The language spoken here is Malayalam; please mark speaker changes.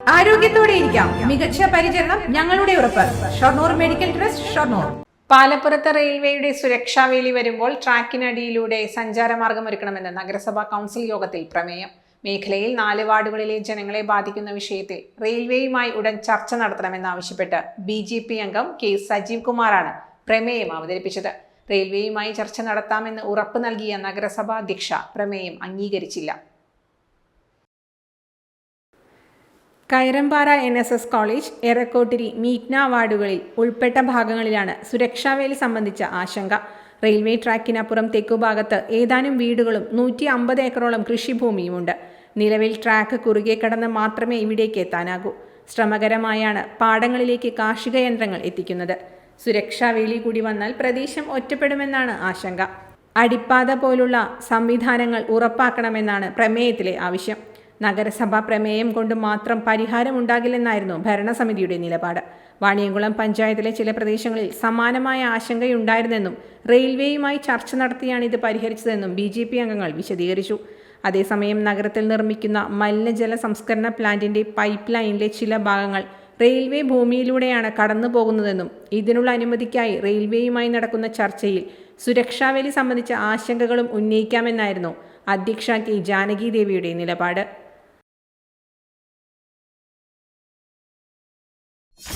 Speaker 1: ആരോഗ്യത്തോടെ ഇരിക്കാം. മികച്ച പരിചരണം ഞങ്ങളുടെ ഉറപ്പ്. Shoranur medical trust Shoranur.
Speaker 2: പാലപ്പുറത്ത് റെയിൽവേയുടെ സുരക്ഷാ വേലി വരുമ്പോൾ ട്രാക്കിനടിയിലൂടെ സഞ്ചാരമാർഗം ഒരുക്കണമെന്ന് നഗരസഭാ കൗൺസിൽ യോഗത്തിൽ പ്രമേയം. മേഖലയിൽ നാല് വാർഡുകളിലെ ജനങ്ങളെ ബാധിക്കുന്ന വിഷയത്തിൽ റെയിൽവേയുമായി ഉടൻ ചർച്ച നടത്തണമെന്നാവശ്യപ്പെട്ട് ബി ജെ പി അംഗം കെ സജീവ് കുമാറാണ് പ്രമേയം അവതരിപ്പിച്ചത്. റെയിൽവേയുമായി ചർച്ച നടത്താമെന്ന് ഉറപ്പ് നൽകിയ നഗരസഭാ അധ്യക്ഷ പ്രമേയം അംഗീകരിച്ചില്ല. Kayarampara N S S college Erakkottiri Meetna വാർഡുകളിൽ ഉൾപ്പെട്ട ഭാഗങ്ങളിലാണ് സുരക്ഷാവേലി സംബന്ധിച്ച ആശങ്ക. റെയിൽവേ ട്രാക്കിനപ്പുറം തെക്കുഭാഗത്ത് ഏതാനും വീടുകളും നൂറ്റി അമ്പത് ഏക്കറോളം കൃഷിഭൂമിയുമുണ്ട്. നിലവിൽ ട്രാക്ക് കുറുകെ കടന്ന് മാത്രമേ ഇവിടേക്ക് എത്താനാകൂ. ശ്രമകരമായാണ് പാടങ്ങളിലേക്ക് കാർഷിക യന്ത്രങ്ങൾ എത്തിക്കുന്നത്. സുരക്ഷാവേലി കൂടി വന്നാൽ പ്രദേശം ഒറ്റപ്പെടുമെന്നാണ് ആശങ്ക. അടിപ്പാത പോലുള്ള സംവിധാനങ്ങൾ ഉറപ്പാക്കണമെന്നാണ് പ്രമേയത്തിലെ ആവശ്യം. നഗരസഭ പ്രമേയം കൊണ്ട് മാത്രം പരിഹാരമുണ്ടാകില്ലെന്നായിരുന്നു ഭരണസമിതിയുടെ നിലപാട്. വാണിയംകുളം പഞ്ചായത്തിലെ ചില പ്രദേശങ്ങളിൽ സമാനമായ ആശങ്കയുണ്ടായിരുന്നെന്നും റെയിൽവേയുമായി ചർച്ച നടത്തിയാണ് ഇത് പരിഹരിച്ചതെന്നും ബി ജെ പി അംഗങ്ങൾ വിശദീകരിച്ചു. അതേസമയം നഗരത്തിൽ നിർമ്മിക്കുന്ന മലിനജല സംസ്കരണ പ്ലാന്റിന്റെ പൈപ്പ് ലൈനിലെ ചില ഭാഗങ്ങൾ റെയിൽവേ ഭൂമിയിലൂടെയാണ് കടന്നു പോകുന്നതെന്നും ഇതിനുള്ള അനുമതിക്കായി റെയിൽവേയുമായി നടക്കുന്ന ചർച്ചയിൽ സുരക്ഷാവേലി സംബന്ധിച്ച ആശങ്കകളും ഉന്നയിക്കാമെന്നായിരുന്നു അധ്യക്ഷ കെ ജാനകി ദേവിയുടെ നിലപാട്.